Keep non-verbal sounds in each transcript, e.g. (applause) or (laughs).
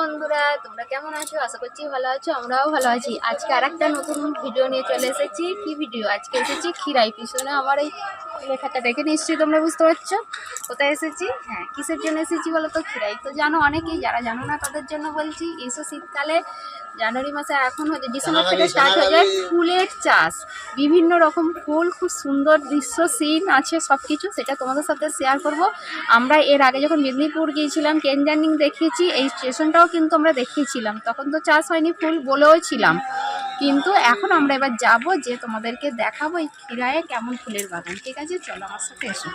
বন্ধুরা, তোমরা কেমন আছো? আশা করছি ভালো আছো, আমরাও ভালো আছি। আজকে আর একটা নতুন ভিডিও নিয়ে চলে এসেছি। কি ভিডিও আজকে এসেছি ক্ষীরাই পিছনে আমার এই লেখাটা দেখে নিশ্চয়ই তোমরা বুঝতে পারছ। কোথায় এসেছি? হ্যাঁ কিসের জন্য এসেছি বলো তো? ক্ষীরাই তো জানো অনেকেই, যারা জানো না তাদের জন্য বলছি, এসো শীতকালে। জানুয়ারি মাসে এখন হচ্ছে ডিসেম্বর থেকে স্টার্ট হয়ে যায় ফুলের চাষ। বিভিন্ন রকম ফুল খুব সুন্দর দৃশ্য সিন আছে সব কিছু সেটা তোমাদের সাথে শেয়ার করব। আমরা এর আগে যখন মেদিনীপুর গিয়েছিলাম কেনজার্নিং দেখিয়েছি এই স্টেশনটাও কিন্তু আমরা দেখিয়েছিলাম। তখন তো চাষ হয়নি ফুল বলেও ছিলাম। কিন্তু এখন আমরা এবার যাব যে তোমাদেরকে দেখাবো এই ক্ষীরায়ে কেমন ফুলের বাগান। ঠিক আছে? চলো আমার সাথে এসো।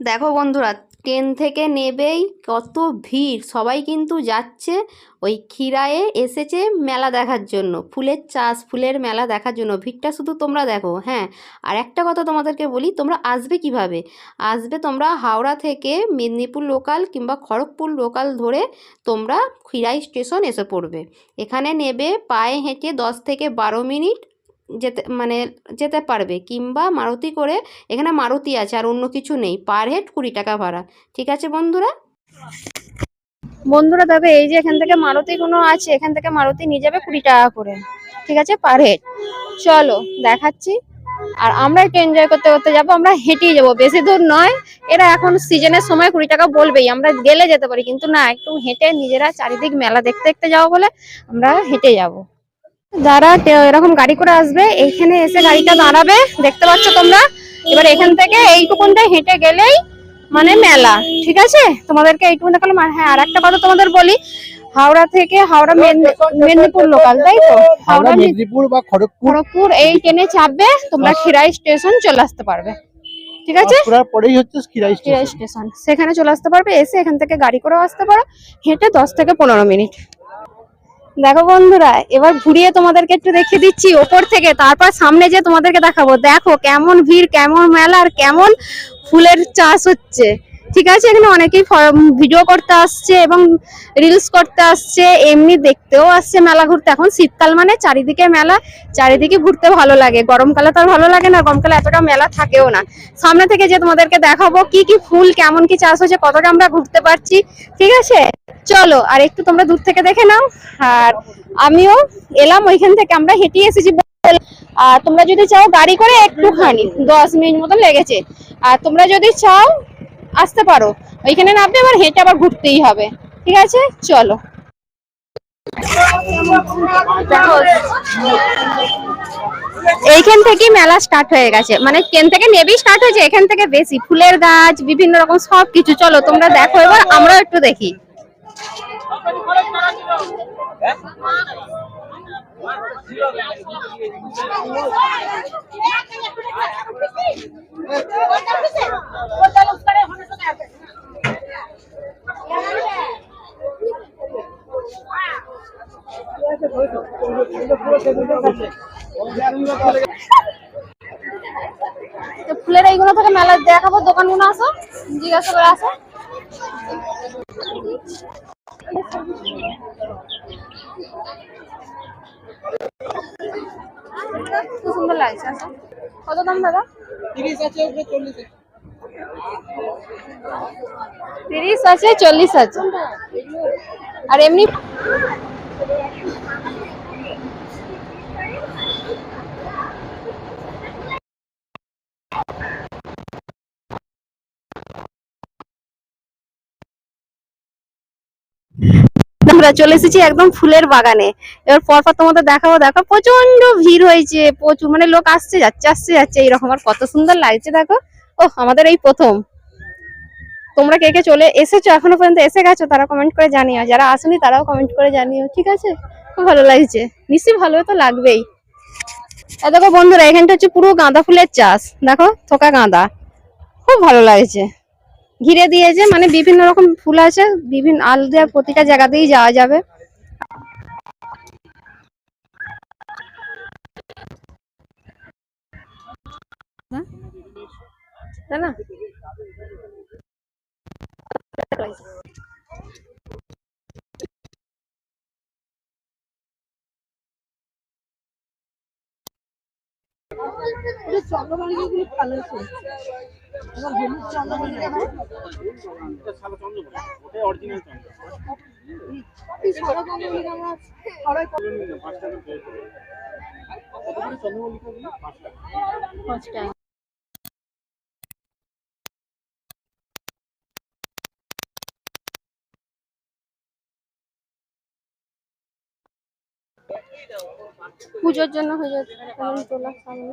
দেখো বন্ধুরা ট্রেন থেকে নেবেই, কত ভিড়। সবাই কিন্তু যাচ্ছে ওই ক্ষীরায়ে এসেছে মেলা দেখার জন্য, ফুলের চাষ, ফুলের মেলা দেখার জন্য। ভিড়টা শুধু তোমরা দেখো হ্যাঁ। আর একটা কথা তোমাদেরকে বলি, তোমরা আসবে কীভাবে? আসবে তোমরা হাওড়া থেকে মেদিনীপুর লোকাল কিংবা খড়গপুর লোকাল ধরে তোমরা ক্ষীরাই স্টেশন এসে পড়বে। এখানে নেবে, পায়ে হেঁটে দশ থেকে বারো মিনিট যেতে মানে যেতে পারবে কিংবা মারুতি করে এখানে মারুতি আছে আর অন্য কিছু নেই। পার হেড কুড়ি টাকা ভাড়া। ঠিক আছে বন্ধুরা? বন্ধুরা, তবে এই যে এখান থেকে মারুতি কোনো আছে, এখান থেকে মারুতি নিয়ে যাবে কুড়ি টাকা করে। ঠিক আছে? Per head. চলো, দেখাচ্ছি। আর আমরা একটু এনজয় করতে করতে যাব, আমরা হেঁটেই যাব। বেশি দূর নয়, এরা এখন সিজনের সময় কুড়ি টাকা বলবেই। আমরা গেলে যেতে পারি, কিন্তু না, একটু হেঁটে নিজেরা চারিদিক মেলা দেখতে দেখতে যাব বলে আমরা হেঁটে যাব। যারা এরকম গাড়ি করে আসবে এইখানে এসে গাড়িটা দাঁড়াবে দেখতে পাচ্ছ তোমরা? এবার এখান থেকে এইটুকুনটা হেঁটে গেলেই মানে মেলা ঠিক আছে? তোমাদেরকে এইটুকুন দেখালাম আর হ্যাঁ আর একটা কথা তোমাদের বলি হাওড়া থেকে হাওড়া মেদিনী- মেদিনীপুর লোকাল তাই তো? হাওড়া মেদিনীপুর বা খড়গপুর। এই ট্রেনে চাপবে তোমরা খিরাই স্টেশন চলে আসতে পারবে ঠিক আছে? পরেই হচ্ছে খিরাই খিরাই স্টেশন। স্টেশন সেখানে চলে আসতে পারবে এসে এখান থেকে গাড়ি করেও আসতে পারো হেঁটে দশ থেকে পনেরো মিনিট। দেখো বন্ধুরা, এবার ঘুরিয়ে তোমাদেরকে একটু দেখিয়ে দিচ্ছি। ওপর থেকে, তারপর সামনে যে তোমাদেরকে দেখাবো। দেখো কেমন ভিড়, কেমন মেলা আর কেমন ফুলের চাষ হচ্ছে। ঠিক আছে? এখানে অনেকেই ভিডিও করতে আসছে এবং রিলস করতে আসছে। এমনি দেখতেও আসছে মেলা ঘুরতে। এখন শীতকাল মানে চারিদিকে মেলা, চারিদিকে ঘুরতে ভালো লাগে। গরমকালে তো আর ভালো লাগে না, গরমকালে এতটা মেলা থাকেও না। সামনে থেকে যে তোমাদেরকে দেখাবো কি কি ফুল, কেমন কি চাষ হচ্ছে, কতটা আমরা ঘুরতে পারছি। ঠিক আছে? চলো, আর একটু তোমরা দূর থেকে দেখে নাও। আর আমিও এলাম ওইখান থেকে, আমরা হেঁটে এসেছি আর তোমরা যদি চাও গাড়ি করে একটুখানি, দশ মিনিট মতো লেগেছে। আর তোমরা যদি চাও আসতে পারো। ওইখানে নামবে আবার হেঁটে আবার ঘুরতেই হবে। ঠিক আছে? চলো। এইখান থেকেই মেলা স্টার্ট হয়ে গেছে। মানে ট্রেন থেকে নেবেই স্টার্ট হয়েছে, এখান থেকে বেশি। ফুলের গাছ, বিভিন্ন রকম সব কিছু চলো, তোমরা দেখো এবার, আমরাও একটু দেখি। ফুলের এইগুলো থেকে মেলা দেখাবো দোকানগুলো আসো জিজ্ঞাসা করে আসো খুব সুন্দর লাগছে কত দাম দাদা? তিরিশ আছে। তিরিশ আছে চল্লিশ আছে। আর এমনি আমরা চলে এসেছি একদম ফুলের বাগানে। এবার পরপর তোমাদের দেখাবো, দেখো প্রচণ্ড ভিড় হয়েছে, প্রচুর মানে লোক আসছে, যাচ্ছে আসছে, যাচ্ছে, এইরকম, আর কত সুন্দর লাগছে, দেখো। ও আমাদের এই প্রথম। তোমরা কে কে চলে এসেছ, এখনও পর্যন্ত এসে গেছো, তারা কমেন্ট করে জানিও। যারা আসেনি, তারাও কমেন্ট করে জানিও, ঠিক আছে? খুব ভালো লাগছে। নিশ্চয়ই ভালো তো লাগবেই। দেখো বন্ধুরা, এখানটা হচ্ছে পুরো গাঁদা ফুলের চাষ। দেখো, থোকা গাঁদা। খুব ভালো লাগছে। ঘিরে দিয়েছে মানে বিভিন্ন রকম ফুল আছে, বিভিন্ন আলাদা প্রতিটা জায়গাতেই যাওয়া যাবে? তাই না চন্দ্রমল্লিকাগুলো ভালো ফুল এবার হলুদ চন্দ্রমল্লিকা এই সাদা চন্দ্রমল্লিকা আমরা সবাই পাঁচ টাকা পুজোর জন্য হয়ে যাচ্ছে তোলার সামনে।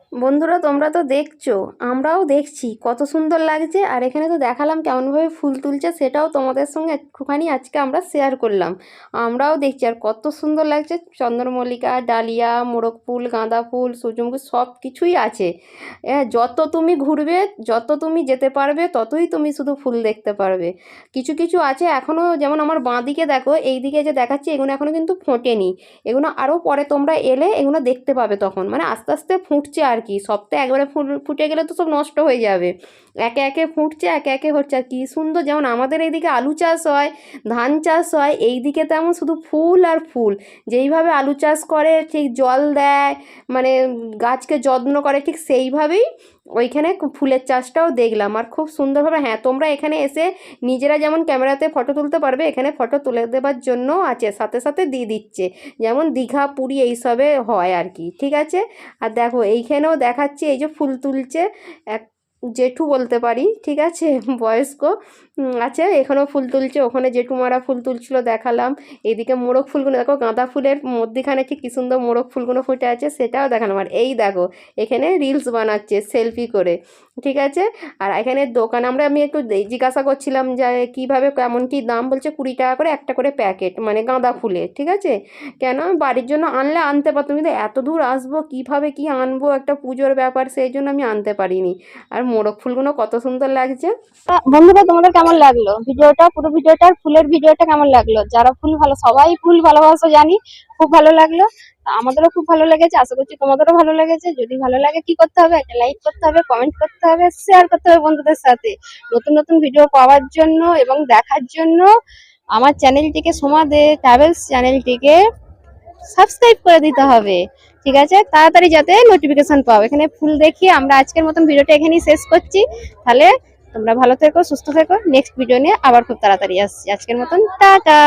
বন্ধুরা, তোমরা তো দেখছ, আমরাও দেখছি কত সুন্দর লাগছে। আর এখানে তো দেখালাম কেমনভাবে ফুল তুলছে, সেটাও তোমাদের সঙ্গে একটুখানি আজকে আমরা শেয়ার করলাম। আমরাও দেখছি, আর কত সুন্দর লাগছে। চন্দ্রমল্লিকা, ডালিয়া, মোরগ ফুল, গাঁদা ফুল, সূর্যমুখী সব কিছুই আছে। যত তুমি ঘুরবে, যত তুমি যেতে পারবে, ততই তুমি শুধু ফুল দেখতে পারবে। কিছু কিছু আছে এখনও যেমন আমার বাঁ দিকে দেখো এই দিকে যে দেখাচ্ছি, এগুলো এখনও কিন্তু ফোটেনি। এগুলো আরও পরে তোমরা এলে এগুলো দেখতে পাবে তখন। মানে আস্তে আস্তে ফুটছে আর কি? সব তো একবারে ফুটে গেলে তো সব নষ্ট হয়ে যাবে। একে একে ফুটছে, একে একে হচ্ছে। আর কি সুন্দর যেমন আমাদের এইদিকে আলু চাষ হয়, ধান চাষ হয় এই দিকে তেমন শুধু ফুল আর ফুল। যেইভাবে আলু চাষ করে, ঠিক জল দেয় মানে গাছকে যত্ন করে, ঠিক সেইভাবেই ওইখানে ফুলের চাষটাও দেখলাম। আর খুব সুন্দরভাবে হ্যাঁ তোমরা এখানে এসে নিজেরা যেমন ক্যামেরাতে ফটো তুলতে পারবে, এখানে ফটো তুলে দেবার জন্য আছে, সাথে সাথে দিয়ে দিচ্ছে। যেমন দীঘা, পুরী এইসবে হয় আর কি, ঠিক আছে? আর দেখো, এইখানেও দেখাচ্ছে, এই যে ফুল তুলছে, এক জেঠু বলতে পারি, ঠিক আছে? (laughs) বয়স্ক। আছে, এখানেও ফুল তুলছে, ওখানে জেঠুমারা ফুল তুলছিল, দেখালাম। এদিকে মোরগ ফুলগুলো, দেখো, গাঁদা ফুলের মধ্যিখানে কী সুন্দর মোরগ ফুলগুলো ফুটে আছে, সেটাও দেখালাম। আর এই দেখো, এখানে রিলস বানাচ্ছে সেলফি করে, ঠিক আছে? আর এখানে দোকান আমরা, আমি একটু জিজ্ঞাসা করছিলাম যে, কীভাবে, কেমন কী দাম বলছে, কুড়ি টাকা করে একটা করে প্যাকেট মানে গাঁদা ফুলের ঠিক আছে? কেন? বাড়ির জন্য আনলে আনতে পারতাম কিন্তু এত দূর আসব, কীভাবে কি আনব, একটা পুজোর ব্যাপার, সেই জন্য আমি আনতে পারিনি। আর মোরগ ফুলগুলো কত সুন্দর লাগছে। বন্ধুরা, তোমাদের কেমন লাগল? ভিডিওটা, পুরো ভিডিওটা ফুলের ভিডিওটা কেমন লাগল? যারা ফুল ভালো, সবাই ফুল ভালোবাসো জানি, খুব ভালো লাগল। আমাদেরও খুব ভালো লেগেছে, আশা করছি তোমাদেরও ভালো লেগেছে। যদি ভালো লাগে, কি করতে হবে? একটা লাইক করতে হবে কমেন্ট করতে হবে শেয়ার করতে হবে বন্ধুদের সাথে। নতুন নতুন ভিডিও পাওয়ার জন্য এবং দেখার জন্য আমার চ্যানেলটিকে, সোমা দে ট্রাভেলস চ্যানেলটিকে সাবস্ক্রাইব করে দিতে হবে। ঠিক আছে? তাড়াতাড়ি যাতে নোটিফিকেশন পাও। এখানে ফুল দেখিয়ে আমরা আজকের মতন ভিডিওটা এখানেই শেষ করছি। তাহলে তোমরা ভালো থেকো, সুস্থ থেকো। নেক্সট ভিডিও নিয়ে আবার খুব তাড়াতাড়ি আসছি। আজকের মতন, টাটা!